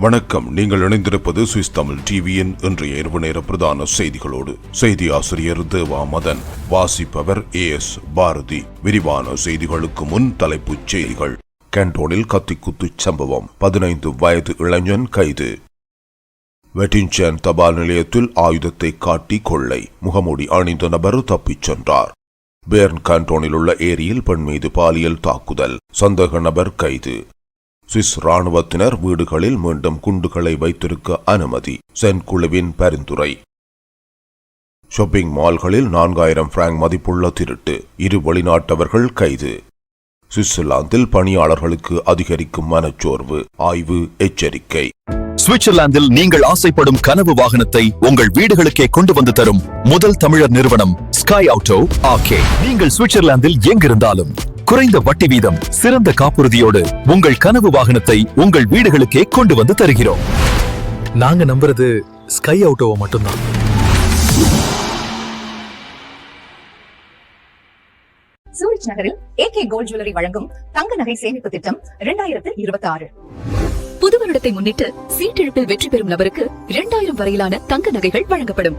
வணக்கம். நீங்கள் இணைந்திருப்பது சுவிஸ் தமிழ் டிவியின் இன்றைய இரவு நேர பிரதான செய்திகளோடு. செய்தி ஆசிரியர் தேவா மதன் வாசிப்பவர் ஏ எஸ் பாரதி. விரிவான செய்திகளுக்கு முன் தலைப்புச் செய்திகள். கேண்டோனில் கத்திக்குத்துச் சம்பவம். பதினைந்து வயது இளைஞன் கைது. வெட்டின்சேன் தபால் நிலையத்தில் ஆயுதத்தை காட்டி கொள்ளை. முகமூடி அணிந்த நபர் தப்பிச் சென்றார். பேர்ன் கான்டோனில் உள்ள ஏரியில் பெண் மீது பாலியல் தாக்குதல். சந்தேக நபர் கைது. சுவிஸ் ராணுவத்தினர் வீடுகளில் மீண்டும் குண்டுகளை வைத்திருக்க அனுமதி. சென் குழுவின் பரிந்துரை. ஷாப்பிங் மால்களில் நான்காயிரம் பிராங்க் மதிப்புள்ள திருட்டு. இரு வெளிநாட்டவர்கள் கைது. சுவிட்சர்லாந்தில் பணியாளர்களுக்கு அதிகரிக்கும் மனச்சோர்வு. ஆய்வு எச்சரிக்கை. சுவிட்சர்லாந்தில் நீங்கள் ஆசைப்படும் கனவு வாகனத்தை உங்கள் வீடுகளுக்கே கொண்டு வந்து தரும் முதல் தமிழர் நிறுவனம் ஸ்கை ஆட்டோ ஆகே. நீங்கள் சுவிட்சர்லாந்தில் எங்கிருந்தாலும் குறைந்த வட்டி வீதம் சிறந்த காப்புறுதியோடு உங்கள் கனவு வாகனத்தை உங்கள் வீடுகளுக்கே கொண்டு வந்து தருகிறோம். நாங்க நம்புறது ஸ்கை அவுட்டோவை மட்டும்தான். சூரிச் நகரில் ஏகே கோல்ட் ஜுவல்லரி வழங்கும் தங்க நகை சேமிப்பு திட்டம் இரண்டாயிரத்து இருபத்தி ஆறு புது வருடத்தை முன்னிட்டு சீட்டெழுப்பில் வெற்றி பெறும் நபருக்கு இரண்டாயிரம் வரையிலான தங்க நகைகள் வழங்கப்படும்.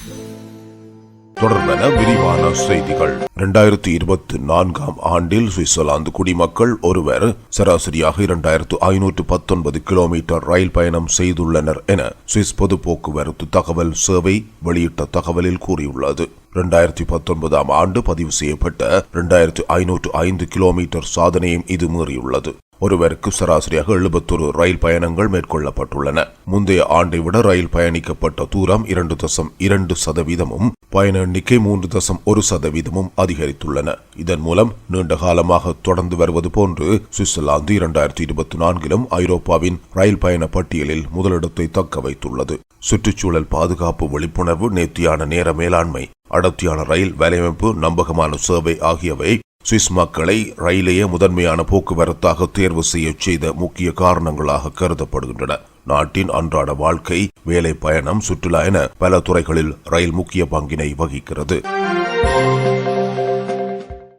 தொடர்பென விரிவான செய்திகள். இரண்டாயிரத்தி இருபத்தி நான்காம் ஆண்டில் சுவிட்சர்லாந்து குடிமக்கள் ஒருவர் சராசரியாக இரண்டாயிரத்து ஐநூற்று பத்தொன்பது கிலோமீட்டர் ரயில் பயணம் செய்துள்ளனர் என சுவிஸ் பொது போக்குவரத்து தகவல் சேவை வெளியிட்ட தகவலில் கூறியுள்ளது. இரண்டாயிரத்தி பத்தொன்பதாம் ஆண்டு பதிவு செய்யப்பட்ட இரண்டாயிரத்து ஐநூற்று ஐந்து கிலோமீட்டர் சாதனையும் இது மீறியுள்ளது. ஒருவருக்கு சராசரியாக எழுபத்தொரு ரயில் பயணங்கள் மேற்கொள்ளப்பட்டுள்ளன. முந்தைய ஆண்டை விட ரயில் பயணிக்கப்பட்ட தூரம் இரண்டு தசம் இரண்டு சதவீதமும் பயண எண்ணிக்கை மூன்று தசம் ஒரு சதவீதமும் அதிகரித்துள்ளன. இதன் மூலம் நீண்ட காலமாக தொடர்ந்து வருவது போன்று சுவிட்சர்லாந்து இரண்டாயிரத்தி இருபத்தி நான்கிலும் ஐரோப்பாவின் ரயில் பயண பட்டியலில் முதலிடத்தை தக்க வைத்துள்ளது. சுற்றுச்சூழல் பாதுகாப்பு விழிப்புணர்வு நேர்த்தியான நேர மேலாண்மை அடர்த்தியான ரயில் வலையமைப்பு நம்பகமான சேவை ஆகியவை சுவிஸ் மக்களை ரயிலேயே முதன்மையான போக்குவரத்தாக தேர்வு செய்ய செய்த முக்கிய காரணங்களாக கருதப்படுகின்றன. நாட்டின் அன்றாட வாழ்க்கை வேலை பயணம் சுற்றுலா என பல துறைகளில் ரயில் முக்கிய பங்கினை வகிக்கிறது.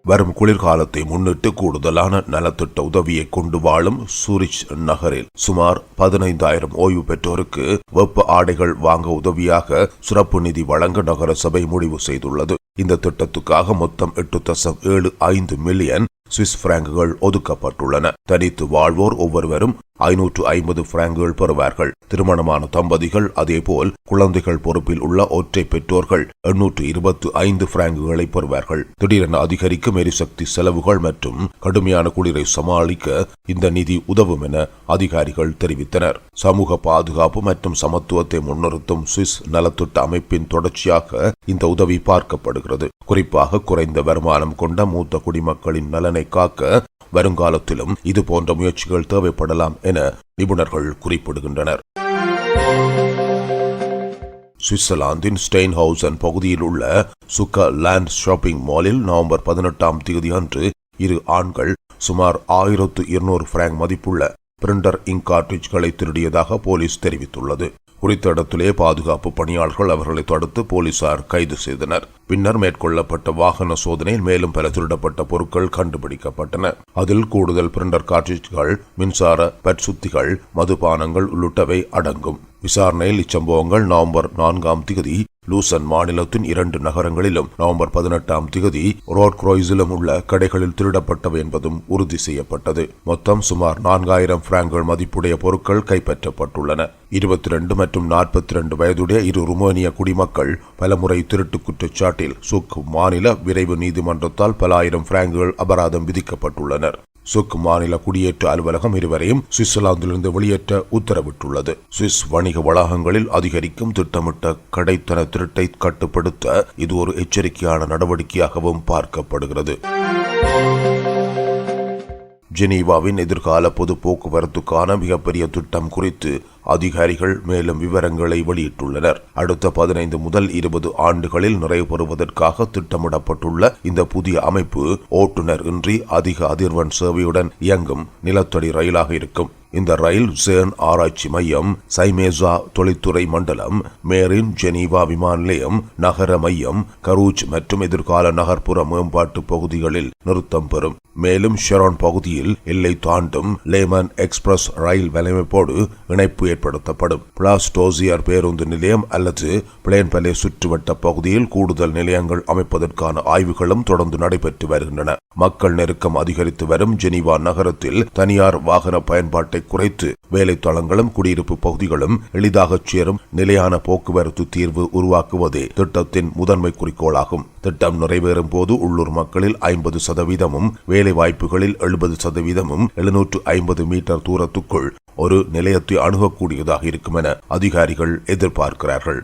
வரும் குளிர்காலத்தை முன்னிட்டு கூடுதலான நலத்திட்ட உதவியை கொண்டு வாழும் சூரிச் நகரில் சுமார் பதினைந்தாயிரம் ஓய்வு பெற்றோருக்கு வெப்ப ஆடைகள் வாங்க உதவியாக சிறப்பு நிதி வழங்க நகரசபை முடிவு செய்துள்ளது. இந்த திட்டத்துக்காக மொத்தம் எட்டு தசம் ஏழு ஐந்து மில்லியன் சுவிஸ் பிராங்குகள் ஒதுக்கப்பட்டுள்ளன. தனித்து வாழ்வோர் ஒவ்வொருவரும் ஐநூற்று ஐம்பது பிராங்குகள் பெறுவார்கள். திருமணமான தம்பதிகள் அதேபோல் குழந்தைகள் பொறுப்பில் உள்ள ஒற்றை பெற்றோர்கள் எண்ணூற்று இருபத்து ஐந்து பிராங்குகளை பெறுவார்கள். திடீரென அதிகரிக்கும் எரிசக்தி செலவுகள் மற்றும் கடுமையான குளிரை சமாளிக்க இந்த நிதி உதவும் என அதிகாரிகள் தெரிவித்தனர். சமூக பாதுகாப்பு மற்றும் சமத்துவத்தை முன்னிறுத்தும் சுவிஸ் நலத்திட்ட அமைப்பின் தொடர்ச்சியாக இந்த உதவி பார்க்கப்படுகிறது. குறிப்பாக குறைந்த வருமானம் கொண்ட மூத்த குடிமக்களின் நலனை காக்க வருங்காலத்திலும் இது போன்ற முயற்சிகள் தேவைப்படலாம் என நிபுணர்கள் குறிப்பிடுகின்றனர். சுவிட்சர்லாந்தின் ஸ்டெயின்ஹவுசன் பகுதியில் உள்ள சுக்க லேண்ட் ஷாப்பிங் மாலில் நவம்பர் பதினெட்டாம் தேதி அன்று இரு ஆண்கள் சுமார் ஆயிரத்து இருநூறு பிராங்க் மதிப்புள்ள பிரிண்டர் இங்க் கார்ட்ரிட்ஜ்களை திருடியதாக போலீஸ் தெரிவித்துள்ளது. குறித்த இடத்திலே பாதுகாப்பு பணியாளர்கள் அவர்களை தடுத்து போலீசார் கைது செய்தனர். பின்னர் மேற்கொள்ளப்பட்ட வாகன சோதனையில் மேலும் பல திருடப்பட்ட பொருட்கள் கண்டுபிடிக்கப்பட்டன. அதில் கூடுதல் பிரிண்டர் காட்ரிட்ஜ்கள் மின்சார பட்சுத்திகள் மதுபானங்கள் உள்ளிட்டவை அடங்கும். விசாரணையில் இச்சம்பவங்கள் நவம்பர் நான்காம் திகதி லூசன் மாநிலத்தின் இரண்டு நகரங்களிலும் நவம்பர் பதினெட்டாம் திகதி ரோட் குரோய்ஸிலும் உள்ள கடைகளில் திருடப்பட்டவை என்பதும் உறுதி செய்யப்பட்டது. மொத்தம் சுமார் நான்காயிரம் பிராங்குகள் மதிப்புடைய பொருட்கள் கைப்பற்றப்பட்டுள்ளன. இருபத்தி ரெண்டு மற்றும் நாற்பத்தி ரெண்டு வயதுடைய இரு ருமேனிய குடிமக்கள் பலமுறை திருட்டு குற்றச்சாட்டில் சுக் மாநில விரைவு நீதிமன்றத்தால் பல ஆயிரம் பிராங்குகள் அபராதம் விதிக்கப்பட்டுள்ளனர். சுக் மாநில குடியேற்ற அலுவலகம் இருவரையும் சுவிட்சர்லாந்திலிருந்து வெளியேற்ற உத்தரவிட்டுள்ளது. சுவிஸ் வணிக வளாகங்களில் அதிகரிக்கும் திட்டமிட்ட கடைத்தன திருட்டை கட்டுப்படுத்த இது ஒரு எச்சரிக்கையான நடவடிக்கையாகவும் பார்க்கப்படுகிறது. ஜெனீவாவின் எதிர்கால பொது போக்குவரத்துக்கான மிகப்பெரிய திட்டம் குறித்து அதிகாரிகள் மேலும் விவரங்களை வெளியிட்டுள்ளனர். அடுத்த பதினைந்து முதல் இருபது ஆண்டுகளில் நிறைவு பெறுவதற்காக திட்டமிடப்பட்டுள்ள இந்த புதிய அமைப்பு ஓட்டுநர் இன்றி அதிக அதிர்வெண் சேவையுடன் இயங்கும் நிலத்தடி ரயிலாக இருக்கும். இந்த ரயில் சேன் ஆராய்ச்சி மையம் சைமேசா தொழில்துறை மண்டலம் மேரின் ஜெனீவா விமான நிலையம் நகர மையம் கரூச் மற்றும் எதிர்கால நகர்ப்புற மேம்பாட்டு பகுதிகளில் நிறுத்தம் பெறும். மேலும் ஷெரான் பகுதியில் எல்லை தாண்டும் லேமன் எக்ஸ்பிரஸ் ரயில் வலையமைப்போடு இணைப்பு ஏற்படுத்தப்படும். பிளாஸ்டோசியர் பேருந்து நிலையம் அல்லது பிளேன்பலே சுற்றுவட்ட பகுதியில் கூடுதல் நிலையங்கள் அமைப்பதற்கான ஆய்வுகளும் தொடர்ந்து நடைபெற்று வருகின்றன. மக்கள் நெருக்கம் அதிகரித்து வரும் ஜெனீவா நகரத்தில் தனியார் வாகன பயன்பாட்டை குறைத்து வேலை தளங்களும் குடியிருப்பு பகுதிகளும் எளிதாகச் சேரும் நிலையான போக்குவரத்து தீர்வு உருவாக்குவதே திட்டத்தின் முதன்மை குறிக்கோளாகும். திட்டம் நிறைவேறும் போது உள்ளூர் மக்களில் ஐம்பது சதவீதமும் வேலை வாய்ப்புகளில் எழுபது சதவீதமும் எழுநூற்று ஐம்பது மீட்டர் தூரத்துக்குள் ஒரு நிலையத்தை அணுகக்கூடியதாக இருக்கும் என அதிகாரிகள் எதிர்பார்க்கிறார்கள்.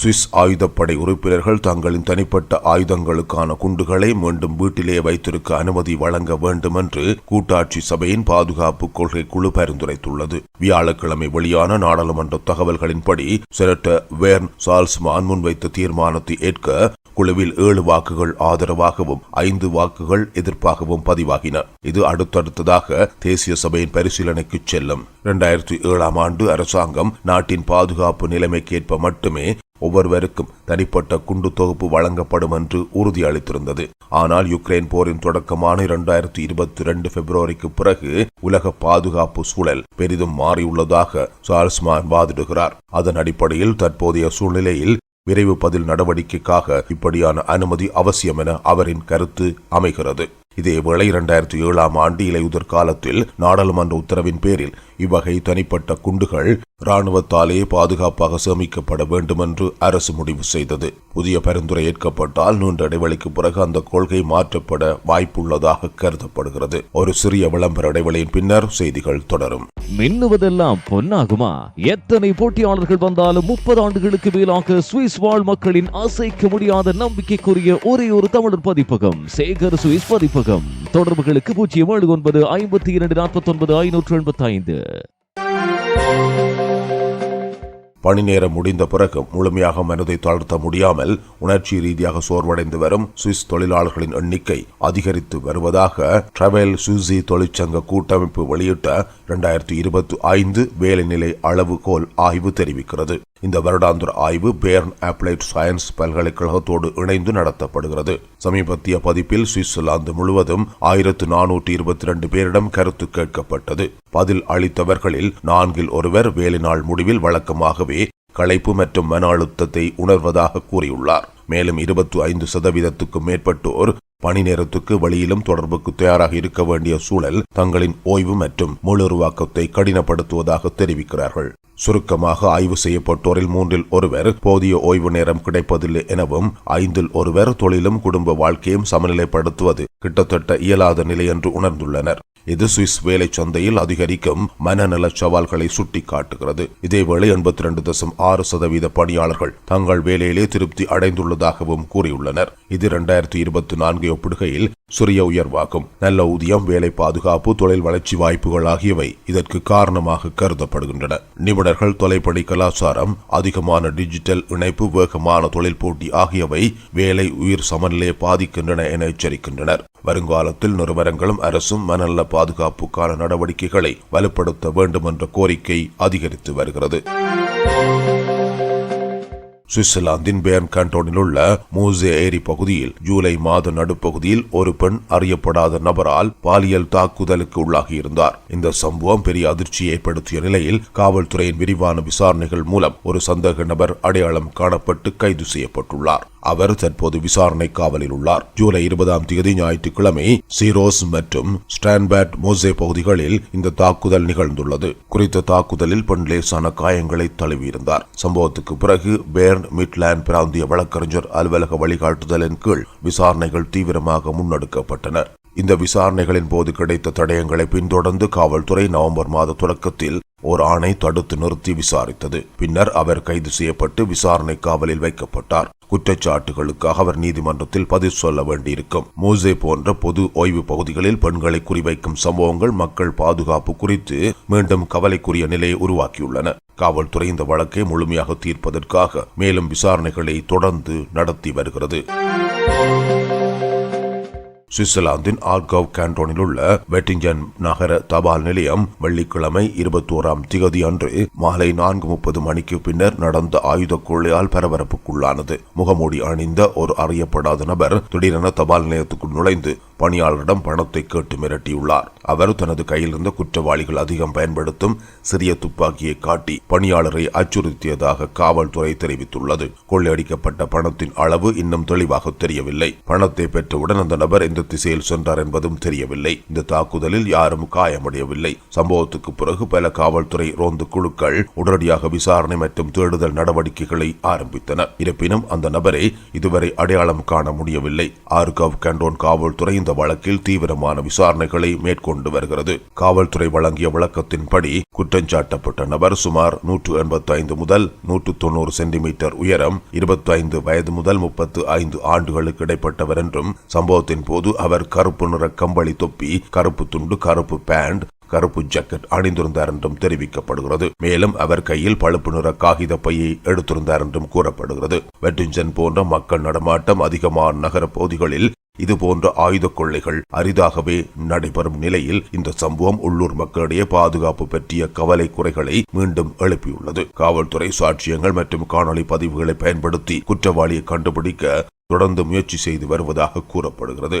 சுவிஸ் ஆயுதப்படை உறுப்பினர்கள் தங்களின் தனிப்பட்ட ஆயுதங்களுக்கான குண்டுகளை மீண்டும் வீட்டிலே வைத்திருக்க அனுமதி வழங்க வேண்டும் என்று கூட்டாட்சி சபையின் பாதுகாப்பு கொள்கை குழு பரிந்துரைத்துள்ளது. வியாழக்கிழமை வெளியான நாடாளுமன்ற தகவல்களின்படி செனட்டர் வேர்ன் சால்ஸ்மான் முன்வைத்த தீர்மானத்தை ஏற்க குழுவில் ஏழு வாக்குகள் ஆதரவாகவும் ஐந்து வாக்குகள் எதிர்ப்பாகவும் பதிவாகின. இது அடுத்தடுத்ததாக தேசிய சபையின் பரிசீலனைக்கு செல்லும். இரண்டாயிரத்தி ஏழாம் ஆண்டு அரசாங்கம் நாட்டின் பாதுகாப்பு நிலைமைக்கேற்ப மட்டுமே ஒவ்வொருவருக்கும் தனிப்பட்ட குண்டு தொகுப்பு வழங்கப்படும் என்று உறுதியளித்திருந்தது. ஆனால் யுக்ரைன் போரின் தொடக்கமான இரண்டாயிரத்தி இருபத்தி இரண்டு பிப்ரவரிக்கு பிறகு உலக பாதுகாப்பு சூழல் பெரிதும் மாறியுள்ளதாக சார்ஸ்மான் வாதிடுகிறார். அதன் அடிப்படையில் தற்போதைய சூழ்நிலையில் விரைவு பதில் நடவடிக்கைக்காக இப்படியான அனுமதி அவசியம் என அவரின் கருத்து அமைகிறது. இதேவேளை இரண்டாயிரத்தி ஏழாம் ஆண்டு இலையுதிர் காலத்தில் நாடாளுமன்ற உத்தரவின் பேரில் இவ்வகை தனிப்பட்ட குண்டுகள் இராணுவத்தாலே பாதுகாப்பாக சேமிக்கப்பட வேண்டும் என்று அரசு முடிவு செய்தது. புதிய பரிந்துரை ஏற்கப்பட்டால் நீண்ட இடைவெளிக்கு பிறகு அந்த கொள்கை மாற்றப்பட வாய்ப்புள்ளதாக கருதப்படுகிறது. ஒரு சிறிய விளம்பர இடைவெளியின் பின்னர் செய்திகள் தொடரும். மின்னுவதெல்லாம் பொன்னாகுமா? எத்தனை போட்டியாளர்கள் வந்தாலும் முப்பது ஆண்டுகளுக்கு மேலாக சுவிஸ் வாழ் மக்களின் அசைக்க முடியாத நம்பிக்கைக்குரிய ஒரே ஒரு தமிழர் பதிப்பகம் சேகர் சுவிஸ் பதிப்பகம். தொடர்புகளுக்கு பூஜ்ஜியம் ஏழு ஒன்பது ஐம்பத்தி இரண்டு நாற்பத்தி ஒன்பது ஐநூற்று எண்பத்தி ஐந்து பணி நேரம் முடிந்த பிறகு முழுமையாக மனதை தளர்த்த முடியாமல் உணர்ச்சி ரீதியாக சோர்வடைந்து வரும் சுவிஸ் தொழிலாளர்களின் எண்ணிக்கை அதிகரித்து வருவதாக டிராவல் சுசி தொழிற்சங்க கூட்டமைப்பு வெளியிட்ட இரண்டாயிரத்தி இருபத்தி ஐந்து வேலைநிலை அளவுகோல் ஆய்வு தெரிவிக்கிறது. இந்த வருடாந்திர ஆய்வு பேர்ன் அப்ளைட் சயின்ஸ் பல்கலைக்கழகத்தோடு இணைந்து நடத்தப்படுகிறது. சமீபத்திய பதிப்பில் சுவிட்சர்லாந்து முழுவதும் ஆயிரத்து நானூற்றி இருபத்தி ரெண்டு பேரிடம் கருத்து கேட்கப்பட்டது. பதில் அளித்தவர்களில் நான்கில் ஒருவர் வேலை நாள் முடிவில் வழக்கமாகவே களைப்பு மற்றும் மன அழுத்தத்தை உணர்வதாக கூறியுள்ளார். மேலும் இருபத்தி ஐந்து சதவீதத்துக்கும் மேற்பட்டோர் பணி நேரத்துக்கு வழியிலும் தொடர்புக்கு தயாராக இருக்க வேண்டிய சூழல் தங்களின் ஓய்வு மற்றும் முழுருவாக்கத்தை கடினப்படுத்துவதாக தெரிவிக்கிறார்கள். சுருக்கமாக ஆய்வு செய்யப்பட்டோரில் மூன்றில் ஒருவர் போதிய ஓய்வு நேரம் கிடைப்பதில்லை எனவும் ஐந்தில் ஒருவர் தொழிலும் குடும்ப வாழ்க்கையும் சமநிலைப்படுத்துவது கிட்டத்தட்ட இயலாத நிலை என்று உணர்ந்துள்ளனர். இது சுவிஸ் வேலை சந்தையில் அதிகரிக்கும் மனநல சவால்களை சுட்டிக்காட்டுகிறது. இதேவேளை எண்பத்தி ரெண்டு தசம் ஆறு சதவீத பணியாளர்கள் தங்கள் வேலையிலே திருப்தி அடைந்துள்ளதாகவும் கூறியுள்ளனர். இது இரண்டாயிரத்தி இருபத்தி நான்கை ஒப்பிடுகையில் சிறிய உயர்வாகும். நல்ல ஊதியம் வேலை பாதுகாப்பு தொழில் வளர்ச்சி வாய்ப்புகள் ஆகியவை இதற்கு காரணமாக கருதப்படுகின்றன. நிபுணர்கள் தொலைப்படி கலாச்சாரம் அதிகமான டிஜிட்டல் இணைப்பு வேகமான தொழில் போட்டி ஆகியவை வேலை உயிர் சமநிலையை பாதிக்கின்றன என எச்சரிக்கின்றனர். வருங்காலத்தில் நிறுவனங்களும் அரசும் மனநல பாதுகாப்புக்கான நடவடிக்கைகளை வலுப்படுத்த வேண்டும் என்ற கோரிக்கை அதிகரித்து வருகிறது. சுவிட்சர்லாந்தின் பேர்ன் கண்டோனில் உள்ள மூசே ஏரி பகுதியில் ஜூலை மாத நடுப்பகுதியில் ஒரு பெண் அறியப்படாத நபரால் பாலியல் தாக்குதலுக்கு உள்ளாகியிருந்தார் இந்த சம்பவம் பெரிய அதிர்ச்சியை ஏற்படுத்திய நிலையில் காவல்துறையின் விரிவான விசாரணைகள் மூலம் ஒரு சந்தேக நபர் அடையாளம் காணப்பட்டு கைது செய்யப்பட்டுள்ளார். அவர் தற்போது விசாரணை காவலில் உள்ளார். ஜூலை இருபதாம் தேதி ஞாயிற்றுக்கிழமை சீரோஸ் மற்றும் ஸ்டான்பேட் மோசே பகுதிகளில் இந்த தாக்குதல் நிகழ்ந்துள்ளது. குறித்த தாக்குதலில் பெண் லேசான காயங்களை தழுவியிருந்தார். சம்பவத்துக்கு பிறகு பேர்ன் மிட்லாண்ட் பிராந்திய வழக்கறிஞர் அலுவலக வழிகாட்டுதலின் கீழ் விசாரணைகள் தீவிரமாக முன்னெடுக்கப்பட்டன. இந்த விசாரணைகளின் போது கிடைத்த தடயங்களை பின்தொடர்ந்து காவல்துறை நவம்பர் மாத தொடக்கத்தில் ஓர் ஆணை தடுத்து நிறுத்தி விசாரித்தது. பின்னர் அவர் கைது செய்யப்பட்டு விசாரணை காவலில் வைக்கப்பட்டார். குற்றச்சாட்டுகளுக்காக அவர் நீதிமன்றத்தில் பதில் சொல்ல வேண்டியிருக்கும். மோசே போன்ற பொது ஓய்வு பகுதிகளில் பெண்களை குறிவைக்கும் சம்பவங்கள் மக்கள் பாதுகாப்பு குறித்து மீண்டும் கவலைக்குரிய நிலையை உருவாக்கியுள்ளன. காவல்துறை இந்த வழக்கை முழுமையாக தீர்ப்பதற்காக மேலும் விசாரணைகளை தொடர்ந்து நடத்தி வருகிறது. சுவிட்சர்லாந்தின் ஆர்கவ் கேண்டோனில் உள்ள வெட்டிங்கன் நகர தபால் நிலையம் வெள்ளிக்கிழமை இருபத்தோராம் திகதி அன்று மாலை நான்கு முப்பது மணிக்கு பின்னர் நடந்த ஆயுத கொள்ளையால் பரபரப்புக்குள்ளானது. முகமூடி அணிந்த ஒரு அறியப்படாத நபர் திடீரென தபால் நிலையத்துக்குள் நுழைந்து பணியாளரிடம் பணத்தை கேட்டு மிரட்டியுள்ளார். அவர் தனது கையில் இருந்த குற்றவாளிகள் அதிகம் பயன்படுத்தும் சிறிய துப்பாக்கியை காட்டி பணியாளரை அச்சுறுத்தியதாக காவல்துறை தெரிவித்துள்ளது. கொள்ளையடிக்கப்பட்ட பணத்தின் அளவு இன்னும் தெளிவாக தெரியவில்லை. பணத்தை பெற்றவுடன் அந்த நபர் எந்த திசையில் சென்றார் என்பதும் தெரியவில்லை. இந்த தாக்குதலில் யாரும் காயமடையவில்லை. சம்பவத்துக்கு பிறகு பல காவல்துறை ரோந்து குழுக்கள் உடனடியாக விசாரணை மற்றும் தேடுதல் நடவடிக்கைகளை ஆரம்பித்தன. இருப்பினும் அந்த நபரை இதுவரை அடையாளம் காண முடியவில்லை. ஆர்கவ் கண்டோன் காவல்துறை இந்த வழக்கில் தீவிரமான விசாரணைகளை மேற்கொண்டு வருகிறது. காவல்துறை வழங்கிய விளக்கத்தின்படி குற்றஞ்சாட்டப்பட்ட நபர் சுமார் நூற்று எண்பத்தி ஐந்து முதல் நூற்று தொண்ணூறு சென்டிமீட்டர் உயரம் இருபத்தி ஐந்து வயது முதல் முப்பத்து ஐந்து ஆண்டுகளுக்கு இடைப்பட்டவர் என்றும் சம்பவத்தின் போது அவர் கருப்பு நிற கம்பளி தொப்பி கருப்பு துண்டு கருப்பு பேண்ட் கருப்பு ஜாக்கெட் அணிந்திருந்தார் என்றும் தெரிவிக்கப்படுகிறது. மேலும் அவர் கையில் பழுப்பு நிற காகித பையை எடுத்திருந்தார் என்றும் கூறப்படுகிறது. வெட்டிஞ்சன் போன்ற மக்கள் நடமாட்டம் அதிகமான நகர பகுதிகளில் இது போன்ற ஆயுத கொள்ளைகள் அரிதாகவே நடைபெறும் நிலையில் இந்த சம்பவம் உள்ளூர் மக்களிடையே பாதுகாப்பு பற்றிய கவலை குறைகளை மீண்டும் எழுப்பியுள்ளது. காவல்துறை சாட்சியங்கள் மற்றும் காணொளி பதிவுகளை பயன்படுத்தி குற்றவாளியை கண்டுபிடிக்க தொடர்ந்து முயற்சி செய்து வருவதாக கூறப்படுகிறது.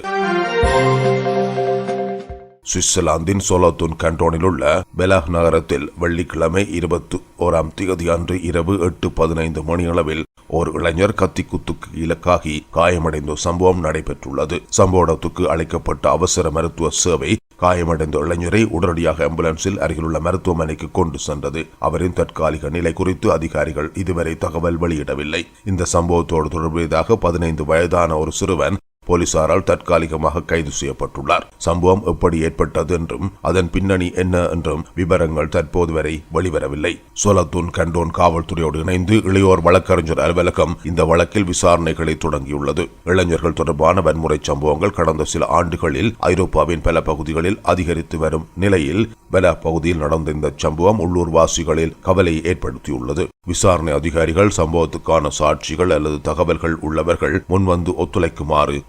சுவிட்சர்லாந்தின் சோலோத்தூன் கண்டோனில் உள்ள பெலாக் நகரத்தில் வெள்ளிக்கிழமை இருபத்தி ஓராம் திகதி அன்று இரவு எட்டு பதினைந்து மணியளவில் ஒரு இளைஞர் கத்தி குத்துக்கு இலக்காகி காயமடைந்த சம்பவம் நடைபெற்றுள்ளது. சம்பவத்துக்கு அழைக்கப்பட்ட அவசர மருத்துவ சேவை காயமடைந்த இளைஞரை உடனடியாக ஆம்புலன்ஸில் அருகிலுள்ள மருத்துவமனைக்கு கொண்டு சென்றது. அவரின் தற்காலிக நிலை குறித்து அதிகாரிகள் இதுவரை தகவல் வெளியிடவில்லை. இந்த சம்பவத்தோடு தொடர்புடையதாக பதினைந்து வயதான ஒரு சிறுவன் போலீசாரால் தற்காலிகமாக கைது செய்யப்பட்டுள்ளார். சம்பவம் எப்படி ஏற்பட்டது என்றும் அதன் பின்னணி என்ன என்றும் விவரங்கள் தற்போது வரை வெளிவரவில்லை. சோலத்தூன் கண்டோன் காவல்துறையோடு இணைந்து இளையோர் வழக்கறிஞர் அலுவலகம் இந்த வழக்கில் விசாரணைகளை தொடங்கியுள்ளது. இளைஞர்கள் தொடர்பான வன்முறை சம்பவங்கள் கடந்த சில ஆண்டுகளில் ஐரோப்பாவின் பல பகுதிகளில் அதிகரித்து வரும் நிலையில் பல பகுதியில் நடந்த இந்த சம்பவம் உள்ளூர்வாசிகளில் கவலையை ஏற்படுத்தியுள்ளது. விசாரணை அதிகாரிகள் சம்பவத்துக்கான சாட்சிகள் அல்லது தகவல்கள் உள்ளவர்கள் முன்வந்து ஒத்துழைக்குமாறு